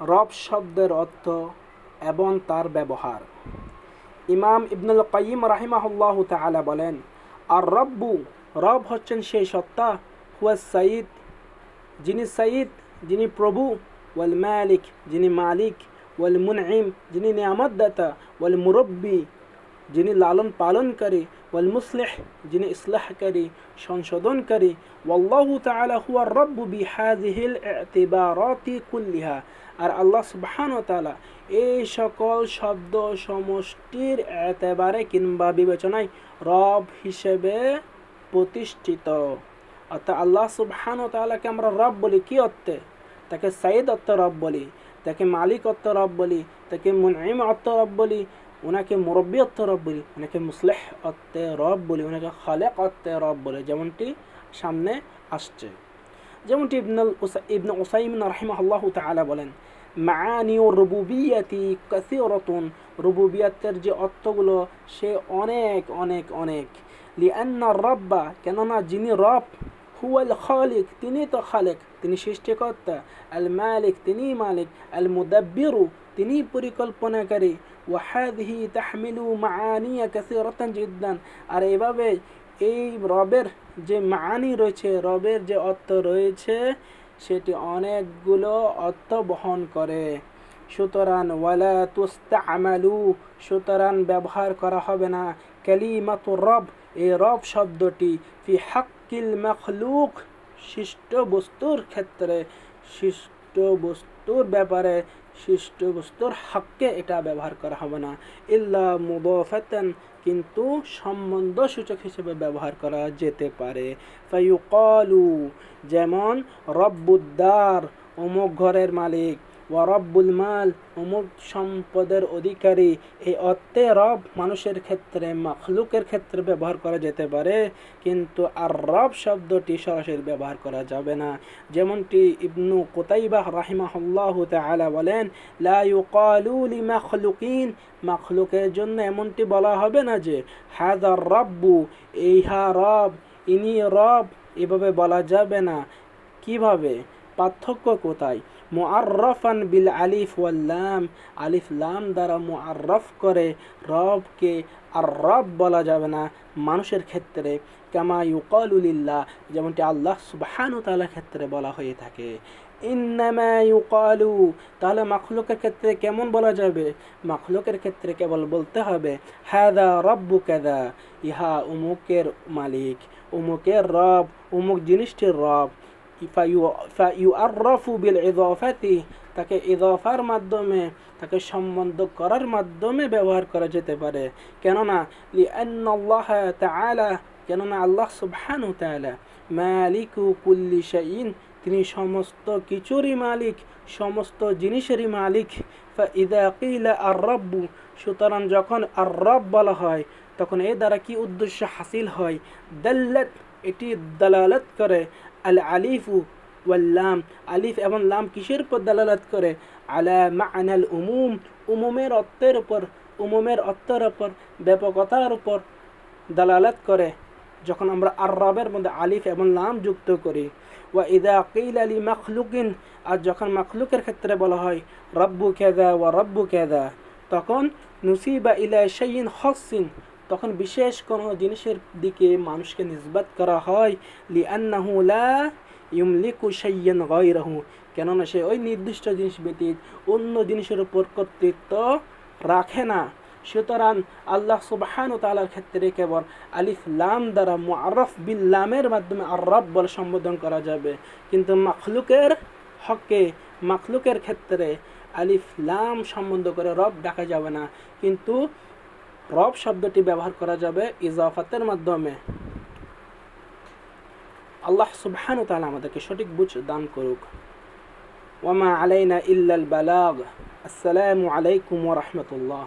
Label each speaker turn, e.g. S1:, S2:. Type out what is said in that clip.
S1: রব শব্দের অর্থ এবং তার ব্যবহার। ইমাম ইবনুল কাইম রাহিমাহুল্লাহ তাআলা বলেন, আর রব্বু, রব হচ্ছেন সেই সত্তা, হুয়া সাইদ যিনি সাইদ যিনি প্রভু, ওয়াল মালিক, যিনি মালিক, ওয়াল মুনঈম, যিনি নিয়ামতদাতা, ওয়াল মুরব্বী, যিনি লালন পালনকারী ওয়াল মুসলিহ, যিনি ইসলাহকারী, সংশোধনকারী, ওয়াল্লাহু তাআলা হুয়া রব্বু বিহাযিহিল ইতিবারাতি কুল্লিহা। আর আল্লাহ সুবহান তাআলা এই সকল শব্দ সমষ্টির এতেবারে কিংবা বিবেচনায় রব হিসেবে প্রতিষ্ঠিত। অর্থাৎ আল্লাহ সুবহান তাআলাকে আমরা রব বলি কি অর্থে? তাকে সাইদ অর্থ রব বলি, তাকে মালিক অর্থ রব বলি, তাকে মুনঈম অর্থ রব বলি ওনাকে মুরব্বী অর্থ রব বলি ওনাকে মুসলেহ অর্থে রব বলি ওনাকে খালেক অর্থে রব বলে, যেমনটি সামনে আসছে। যেমনটি ইবনুল ইবনে ওসাইমিন রাহিমাহুল্লাহ তাআলা বলেন, মাআনি ও রুবুবিয়াতি কাসিরাতুন রুবুবিয়াতের যে অর্থগুলো সে অনেক অনেক অনেক। লিআন্না রব্বা কেননা যিনি রব, হুয়াল খালিক তিনি তো খালেক। তিনি সৃষ্টিকর্তা, আল মালিক তিনি মালিক। আল মুদাব্বিরু তিনি পরিকল্পনাকারী। ওয়াহাদিহি তাহমিলু মাআনিয়া কাসিরাতান জিদ্দান। আর এভাবে এই রবের যে মানি রয়েছে, রবের যে অর্থ রয়েছে, সেটি অনেকগুলো অর্থ বহন করে। সুতরাং, ওয়ালা তুস্তামালু, সুতরাং ব্যবহার করা হবে না। কালিমাত রব এই রব শব্দটি ফি হাক্কিল মখলুক সৃষ্ট বস্তুর ক্ষেত্রে বস্তুর ব্যাপারে সৃষ্ট বস্তুর হককে এটা ব্যবহার করা হবে না। ইল্লা মুদফাতান, কিন্তু সম্বন্ধ সূচক হিসেবে ব্যবহার করা যেতে পারে ফায়ুকালু, যেমন রব্বুদ্দার অমুক ঘরের মালিক। ওয়ারব্বুল মাল, অমুক সম্পদের অধিকারী। এই অর্থে রব মানুষের ক্ষেত্রে, মখলুকের ক্ষেত্রে ব্যবহার করা যেতে পারে, কিন্তু আর রব শব্দটি সরাসরি ব্যবহার করা যাবে না। যেমনটি ইবনু কোতাইবাহ রাহিমাহুল্লাহ তাআলা বলেন, লা ইউকালু লিমাখলুকিন। মখলুকের জন্য এমনটি বলা হবে না যে হাদার রব্বু ইহা রব, ইনি রব। এভাবে বলা যাবে না। কীভাবে? পার্থক্য কোথায়? মুআররফান বিল আলিফ ওয়াল্লাম আলিফ লাম দ্বারা মুআররফ করে রবকে আর রব বলা যাবে না মানুষের ক্ষেত্রে। কামা ইউকালুলিল্লাহ যেমনটি আল্লাহ সুবহানু তাআলার ক্ষেত্রে বলা হয়ে থাকে। ইন্নামা ইউকালু, তাহলে মাখলুকের ক্ষেত্রে কেমন বলা যাবে? মাখলুকের ক্ষেত্রে কেবল বলতে হবে হাদা রব্বু কাদা ইহা উমুকের মালিক। উমুকের রব, উমুক জিনিসটির রব। ফাইউআররাফু বিল ইদাফাতি তাকে ইদাফার মাধ্যমে, তাকে সম্বন্ধ করার মাধ্যমে ব্যবহার করা যেতে পারে। কেননা তাআলা, কেননা আল্লাহ সুবহানাহু তাআলা, মালিকু কুল্লি শাইইন, তিনি সমস্ত কিছুরই মালিক, সমস্ত জিনিসেরই মালিক। কিলা আর রব্বু সুতরাং যখন আর বলা হয়, তখন এ দ্বারা কি উদ্দেশ্য হাসিল হয়? দাল্লাত, এটি দালালত করে। আল আলিফু ওয়াল্লাম। আলিফ এবং লাম কিসের উপর দালালত করে? আলা মা'নাল উমুম। উমুমের অর্থের উপর, উমুমের অর্থের উপর, ব্যাপকতার উপর দালালত করে, যখন আমরা আর রবের মধ্যে আলিফ এবং লাম যুক্ত করি। ওয়া ইদা কিল আলি মখলুকিন। আর যখন মখলুকের ক্ষেত্রে বলা হয়, রব্বু কেদা ওয়া রব্বু কেদা তখন নুসিবা ইলা শাইন হসিন তখন বিশেষ কোনো জিনিসের দিকে মানুষকে নিসবাত করা হয় লি আন্নাহু লা ইউমলিকু শাইয়ান গায়রাহু। কেননা সে ওই নির্দিষ্ট জিনিস ব্যতীত অন্য জিনিসের উপর কর্তৃত্ব রাখে না। সুতরাং আল্লাহ সুবহান তালার ক্ষেত্রে কেবল আলিফ লাম দ্বারা মুআরফ বিল লামের মাধ্যমে আর রব বলে সম্বোধন করা যাবে। কিন্তু মাখলুকের হকে, মাখলুকের ক্ষেত্রে আলিফ লাম সম্বন্ধ করে রব ডাকা যাবে না। কিন্তু রব শব্দটি ব্যবহার করা যাবে ইজাফাতের মাধ্যমে। আল্লাহ সুবহান তাহলে আমাদেরকে সঠিক বুঝ দান করুক। ওয়ামা আলাইনা ইল্লাল বালাগ। আসসালামু আলাইকুম ওরহমতুল্লাহ রাহমাতুল্লাহ।